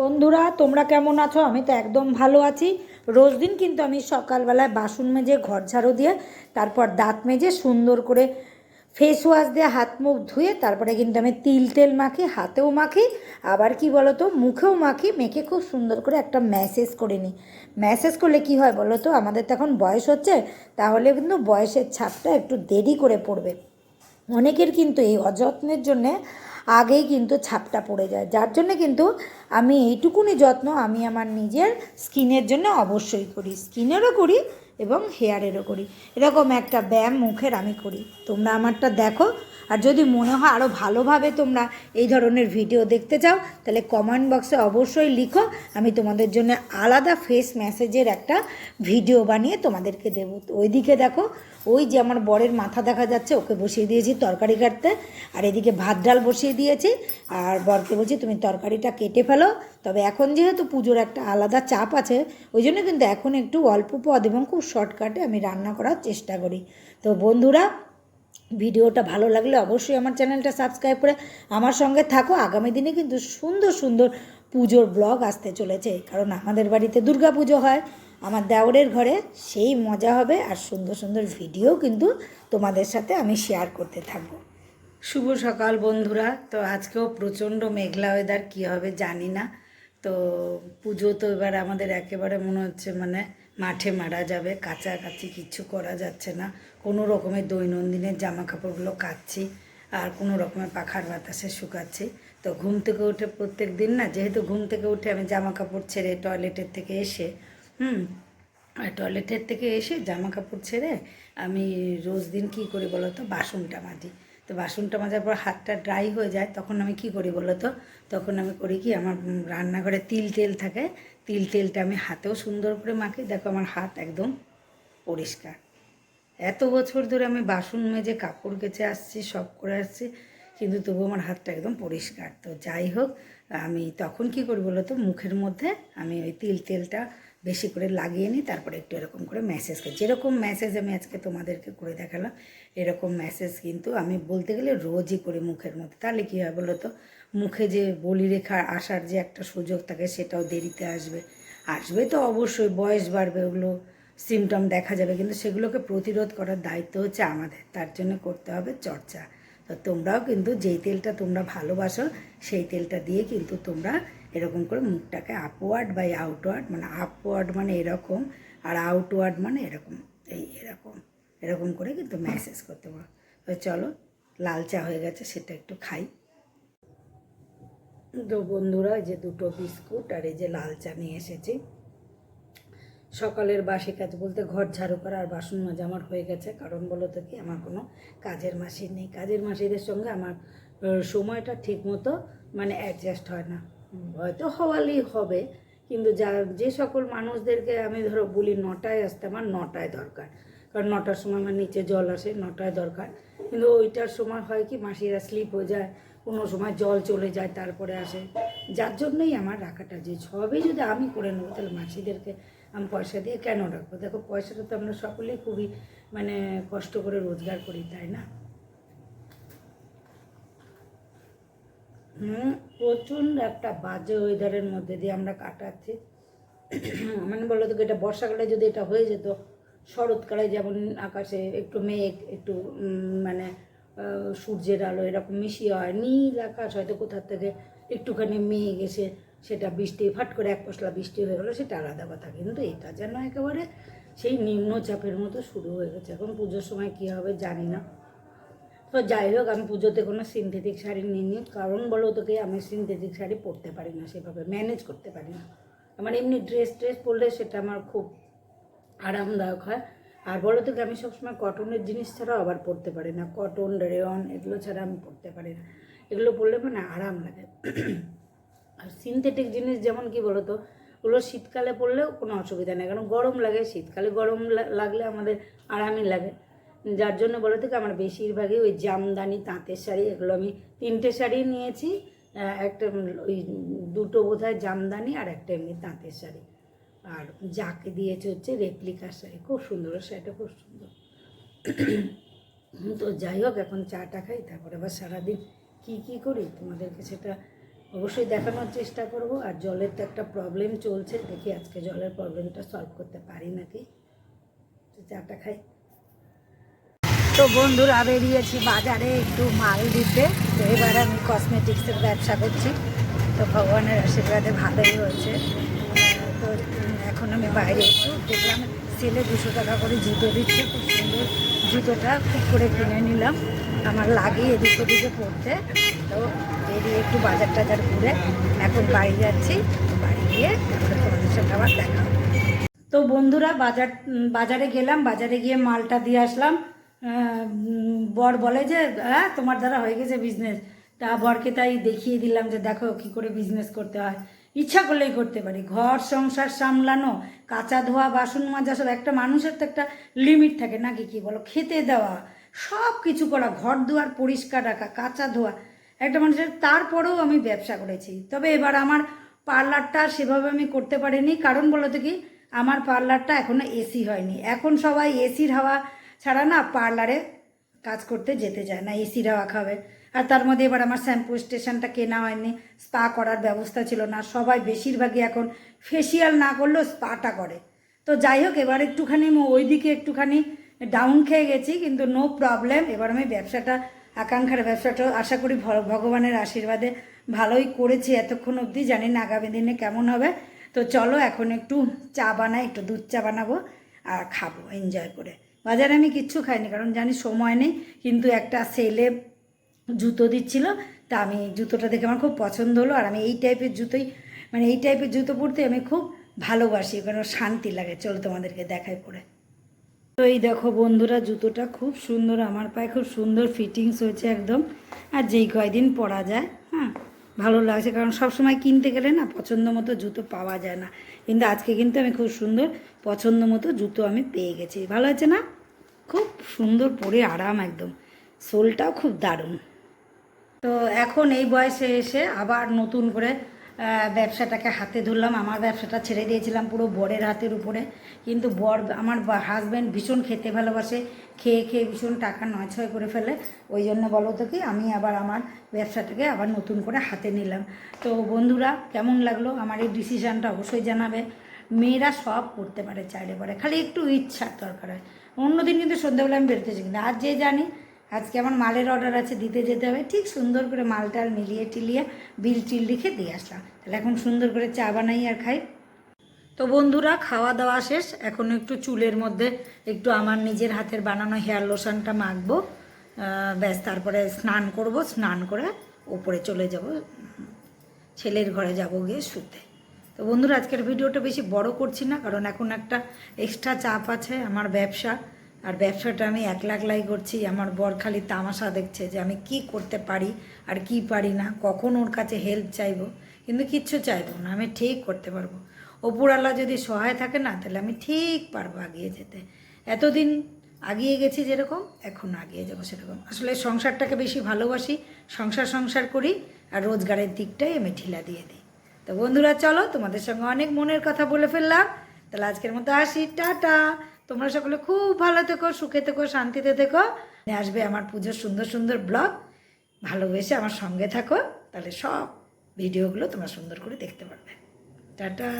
বন্ধুরা, তোমরা কেমন আছো? আমি তো একদম ভালো আছি। রোজ দিন কিন্তু আমি সকালবেলায় বাসন মেজে, ঘর ঝাড়ু দিয়ে, তারপর দাঁত মেজে, সুন্দর করে ফেস ওয়াশ দিয়ে হাত মুখ ধুয়ে, তারপরে কিন্তু আমি তিল তেল মাখি, হাতেও মাখি, আবার কি বলো তো মুখেও মাখি, মেখে খুব সুন্দর করে একটা ম্যাসেজ করে নিই। ম্যাসেজ করলে কি হয় বলো তো আমাদের তো এখন বয়স হচ্ছে, তাহলে কিন্তু বয়সের ছাপটা একটু দেরি করে পড়বে। অনেকের কিন্তু এই অযত্নের জন্যে আগেই কিন্তু ছাপটা পড়ে যায়। যার জন্য কিন্তু আমি এইটুকুনি যত্ন আমি আমার নিজের স্কিনের জন্য অবশ্যই করি। স্কিনেরও করি এবং হেয়ারেরও করি। এরকম একটা ব্যায়াম মুখের আমি করি। তোমরা আমারটা দেখো। আর যদি মনে হয় আরও ভালোভাবে তোমরা এই ধরনের ভিডিও দেখতে চাও, তাহলে কমেন্ট বক্সে অবশ্যই লিখো। আমি তোমাদের জন্য আলাদা ফেস মেসেজের একটা ভিডিও বানিয়ে তোমাদেরকে দেবো। ওইদিকে দেখো, ওই যে আমার বরের মাথা দেখা যাচ্ছে, ওকে বসিয়ে দিয়েছি তরকারি কাটতে। আর এদিকে ভাত ডাল বসিয়ে দিয়েছি। আর বরকে বলছি, তুমি তরকারিটা কেটে ফেলো। তবে এখন যেহেতু পুজোর একটা আলাদা চাপ আছে, ওই জন্য কিন্তু এখন একটু অল্প পদ এবং খুব শর্টকাটে আমি রান্না করার চেষ্টা করি। তো বন্ধুরা, ভিডিওটা ভালো লাগলে অবশ্যই আমার চ্যানেলটা সাবস্ক্রাইব করে আমার সঙ্গে থাকো। আগামী দিনে কিন্তু সুন্দর সুন্দর পুজোর ব্লগ আসতে চলেছে, কারণ আমাদের বাড়িতে দুর্গা পুজো হয়, আমার দেওরের ঘরে সেই মজা হবে আর সুন্দর সুন্দর ভিডিও কিন্তু তোমাদের সাথে আমি শেয়ার করতে থাকব। শুভ সকাল বন্ধুরা। তো আজকেও প্রচণ্ড মেঘলা ওয়েদার কী হবে জানি না। তো পুজো তো এবার আমাদের একেবারে মনে হচ্ছে মানে মাঠে মারা যাবে, কাছাকাছি কিচ্ছু করা যাচ্ছে না। কোনো রকমের দৈনন্দিনের জামা কাপড়গুলো কাচ্ছি, আর কোনো রকমের পাখার বাতাসে শুকাচ্ছি। তো ঘুম থেকে উঠে প্রত্যেক দিন না, যেহেতু ঘুম থেকে উঠে আমি জামা কাপড় ছেড়ে টয়লেটের থেকে এসে, হুম, আর টয়লেটের থেকে এসে জামা কাপড় ছেড়ে আমি রোজ দিন কী করি বলো তো বাসনটা মাজি। তো বাসনটা মাজার পর হাতটা ড্রাই হয়ে যায়, তখন আমি কি করি বলো তো? তখন আমি করি কি, আমার রান্নাঘরে তিল তেল থাকে, তিল তেলটা আমি হাতেও সুন্দর করে মাখি। দেখো আমার হাত একদম পরিষ্কার। এত বছর ধরে আমি বাসন মেজে কাপড় কেচে আসছি, সব করে আসছি, কিন্তু তবু আমার হাতটা একদম পরিষ্কার। তো যাই হোক, আমি তখন কি করি বলো তো, মুখের মধ্যে আমি ওই তিল তেলটা বেশি করে লাগিয়ে নিই, তারপরে একটু এরকম করে মেসেজ করি। যেরকম মেসেজ আমি আজকে তোমাদেরকে করে দেখালাম, এরকম মেসেজ কিন্তু আমি বলতে গেলে রোজই করি মুখের মধ্যে। তাহলে কী হয় বলো তো মুখে যে বলি রেখা আসার যে একটা সুযোগ থাকে, সেটাও দেরিতে আসবে। আসবে তো অবশ্যই, বয়স বাড়বে, ওগুলো সিমটম দেখা যাবে, কিন্তু সেগুলোকে প্রতিরোধ করার দায়িত্ব হচ্ছে আমাদের। তার জন্য করতে হবে চর্চা। তো তোমরাও কিন্তু যেই তেলটা তোমরা ভালোবাসো, সেই তেলটা দিয়ে কিন্তু তোমরা এরকম করে মুখটাকে আপওয়ার্ড বাই আউটওয়ার্ড মানে আপওয়ার্ড মানে এরকম আর আউটওয়ার্ড মানে এরকম, এই এরকম এরকম করে কিন্তু ম্যাসেজ করতে পারো তো চলো, লাল চা হয়ে গেছে, সেটা একটু খাই। তো বন্ধুরা যে দুটো বিস্কুট আর এই যে লাল চা নিয়ে এসেছি। সকালের বাসি কাজ বলতে ঘর ঝাড়ু করা আর বাসন মাজা আমার হয়ে গেছে, কারণ বলো তো কি, আমার কোনো কাজের মাসি নেই। কাজের মাসিদের সঙ্গে আমার সময়টা ঠিক মতো মানে অ্যাডজাস্ট হয় না। হয়তো হওয়ালেই হবে, কিন্তু যা, যে সকল মানুষদেরকে আমি ধরো বলি নটায় আসতে আমার নটায় দরকার। কারণ নটার সময় আমার নিচে জল আসে, নটায় দরকার। কিন্তু ওইটার সময় হয় কি, মাসিরা স্লিপ হয়ে যায়, কোনো সময় জল চলে যায়, তারপরে আসে। যার জন্যই আমার রাখাটা যে সবই যদি আমি করে নেব, তাহলে মাসিদেরকে আমি পয়সা দিয়ে কেন রাখব? দেখো, পয়সাটা তো আমরা সকলেই খুবই মানে কষ্ট করে রোজগার করি, তাই না? প্রচণ্ড একটা বাজে ওয়েদারের মধ্যে দিয়ে আমরা কাটাচ্ছি। মানে বলো তো এটা বর্ষাকালে যদি এটা হয়ে যেত, শরৎকালে যেমন আকাশে একটু মেঘ, একটু মানে সূর্যের আলো এরকম মিশিয়ে হয়, নীল আকাশ হয়তো কোথার থেকে একটুখানি মেঘ এসে সেটা বৃষ্টি, ফাট করে এক পশলা বৃষ্টি হয়ে গেলো, সেটা আলাদা কথা। কিন্তু এটা যেন একেবারে সেই নিম্নচাপের মতো শুরু হয়ে গেছে। এখন পুজোর সময় কী হবে জানি না। তো যাই হোক, আমি পুজোতে কোনো সিনথেটিক শাড়ি নিইনি। কারণ বলো তোকে, আমি সিনথেটিক শাড়ি পরতে পারি না সেভাবে ম্যানেজ করতে পারি না। আমার এমনি ড্রেস ট্রেস পরলে সেটা আমার খুব আরামদায়ক হয়। আর বলো তোকে, আমি সবসময় কটনের জিনিস ছাড়াও আবার পরতে পারি না। কটন রেয়ন এগুলো ছাড়া আমি পরতে পারি না। এগুলো পরলে মানে আরাম লাগে। আর সিনথেটিক জিনিস যেমন কি বলতো ওগুলো শীতকালে পরলেও কোনো অসুবিধা নেই। কারণ গরম লাগে, শীতকালে গরম লাগলে আমাদের আরামই লাগে। যার জন্য বলে থেকে আমার বেশিরভাগই ওই জামদানি, তাঁতের শাড়ি, এগুলো আমি তিনটে শাড়ি নিয়েছি। একটা ওই দুটো বোধহয় জামদানি আর একটা এমনি তাঁতের শাড়ি। আর যাকে দিয়েছে হচ্ছে রেপ্লিকার শাড়ি। খুব সুন্দর শাড়িটা খুব সুন্দর। তো যাই হোক, এখন চাটা খাই, তারপরে আবার সারাদিন কী কী করি, তোমাদেরকে সেটা অবশ্যই দেখানোর চেষ্টা করব। আর জলের তো একটা প্রবলেম চলছে, দেখি আজকে জলের প্রবলেমটা সলভ করতে পারি নাকি? তো চাটা খাই। তো বন্ধুরা বেরিয়েছি বাজারে একটু মাল দিতে। তো এবার আমি কসমেটিক্সের ব্যবসা করছি। তো ভগবানের আশীর্বাদে ভালোই হয়েছে। তো এখন আমি বাইরে একটু দেখলাম সেলে দুশো টাকা করে জুতো দিচ্ছে। খুব সুন্দর জুতোটা ঠিক করে কিনে নিলাম। আমার লাগে এদিক ওদিকে পড়তে। তো বেরিয়ে একটু বাজার টাজার ঘুরে এখন বাড়ি যাচ্ছি। বাড়ি গিয়ে তারপরে তোমাদের সঙ্গে আবার দেখা তো বন্ধুরা, বাজার বাজারে গেলাম। বাজারে গিয়ে মালটা দিয়ে আসলাম। বর বলে যে হ্যাঁ তোমার দ্বারা হয়ে গেছে বিজনেস তা বরকে তাই দেখিয়ে দিলাম যে, দেখো কি করে বিজনেস করতে হয়। ইচ্ছা করলেই করতে পারি। ঘর সংসার সামলানো, কাঁচা ধোয়া, বাসন মাজা, সব একটা মানুষের তো একটা লিমিট থাকে নাকি কি বলো? খেতে দেওয়া, সব কিছু করা, ঘর দুয়ার পরিষ্কার রাখা, কাঁচা ধোয়া। একটা মানুষের তারপরেও আমি ব্যবসা করেছি। তবে এবার আমার পার্লারটা সেভাবে আমি করতে পারিনি। কারণ বলো তো কি? আমার পার্লারটা এখনও এসি হয়নি। এখন সবাই এসির হাওয়া ছাড়া না পার্লারে কাজ করতে যেতে চায় না এসির হাওয়া খাবে। আর তার মধ্যে এবার আমার শ্যাম্পু স্টেশনটা কেনা হয়নি, স্পা করার ব্যবস্থা ছিল না। সবাই বেশিরভাগই এখন ফেসিয়াল না করলেও স্পাটা করে। তো যাই হোক, এবার একটুখানি ওই দিকে একটুখানি ডাউন খেয়ে গেছি, কিন্তু নো প্রবলেম এবার আমি ব্যবসাটা, আকাঙ্ক্ষার ব্যবসাটা আশা করি ভগবানের আশীর্বাদে ভালোই করেছি এতক্ষণ অবধি। জানি না আগামী দিনে কেমন হবে। তো চলো এখন একটু চা বানাই, একটু দুধ চা বানাবো আর খাব এনজয় করে। বাজারে আমি কিচ্ছু খাইনি, কারণ জানি সময় নেই, কিন্তু একটা সেলে জুতো দিচ্ছিল, তা আমি জুতোটা দেখে আমার খুব পছন্দ হলো, আর আমি এই টাইপের জুতোই মানে এই টাইপের জুতো পরতে আমি খুব ভালোবাসি, কারণ শান্তি লাগে। চলো তোমাদেরকে দেখাই পরে। তো এই দেখো বন্ধুরা, জুতোটা খুব সুন্দর, আমার পায়ে খুব সুন্দর ফিটিংস হয়েছে একদম, আর যেই কয়দিন পরা যায় হ্যাঁ ভালো লাগছে, কারণ সব সময় কিনতে গেলে না পছন্দ মতো জুতো পাওয়া যায় না, কিন্তু আজকে কিন্তু আমি খুব সুন্দর পছন্দ মতো জুতো আমি পেয়ে গেছি। ভালো হয়েছে না? খুব সুন্দর পরে আরাম একদম। সোলটাও খুব দারুণ। তো এখন এই বয়সে এসে আবার নতুন করে ব্যবসাটাকে হাতে ধরলাম। আমার ব্যবসাটা ছেড়ে দিয়েছিলাম পুরো বরের হাতের উপরে। কিন্তু বর, আমার হাজব্যান্ড ভীষণ খেতে ভালোবাসে। খেয়ে খেয়ে ভীষণ টাকা নয় ছয় করে ফেলে। ওই জন্য বলো তো কি, আমি আবার আমার ব্যবসাটাকে আবার নতুন করে হাতে নিলাম। তো বন্ধুরা, কেমন লাগল? আমার এই ডিসিশানটা অবশ্যই জানাবে। মেয়েরা সব করতে পারে চাইলে পারে। খালি একটু ইচ্ছার দরকার হয়। অন্যদিন কিন্তু সন্ধ্যাবেলা আমি বেরোতেছি কিন্তু আজ যে জানি, আজকে আমার মালের অর্ডার আছে, দিতে যেতে হবে। ঠিক সুন্দর করে মালটাল মিলিয়ে টিলিয়ে বিল টিল লিখে দিয়ে আসলাম। তাহলে এখন সুন্দর করে চা বানাই আর খাই। তো বন্ধুরা, খাওয়া দাওয়া শেষ। এখন একটু চুলের মধ্যে একটু আমার নিজের হাতের বানানো হেয়ার লোশনটা মাখবো। ব্যাস, তারপরে স্নান করব। স্নান করে ওপরে চলে যাব। ছেলের ঘরে যাব গিয়ে শুতে। তো বন্ধুরা, আজকের ভিডিওটা বেশি বড় করছি না, কারণ এখন একটা এক্সট্রা চাপ আছে আমার ব্যবসা। আর ব্যবসাটা আমি একলা একলাই করছি। আমার বর খালি তামাশা দেখছে যে আমি কি করতে পারি আর কি পারি না, কখন ওর কাছে হেল্প চাইব। কিন্তু কিচ্ছু চাইব না, আমি ঠিক করতে পারব। ওপরওয়ালা যদি সহায় থাকে না, তাহলে আমি ঠিক পারব আগিয়ে যেতে। এতদিন আগিয়ে গেছি যেরকম, এখন আগিয়ে যাব সেরকম। আসলে সংসারটাকে বেশি ভালোবাসি, সংসার সংসার করি, আর রোজগারের দিকটাই আমি ঢিলা দিয়ে দিই। তো বন্ধুরা, চলো তোমাদের সঙ্গে অনেক মনের কথা বলে ফেললাম। তাহলে আজকের মতো আসি, টাটা। তোমরা সকলে খুব ভালো থেকো, সুখে থেকো, শান্তিতে থেকো। আসবে আমার পুজোর সুন্দর সুন্দর ব্লগ। ভালোবেসে আমার সঙ্গে থাকো, তাহলে সব ভিডিওগুলো তোমরা সুন্দর করে দেখতে পারবে। টাটা।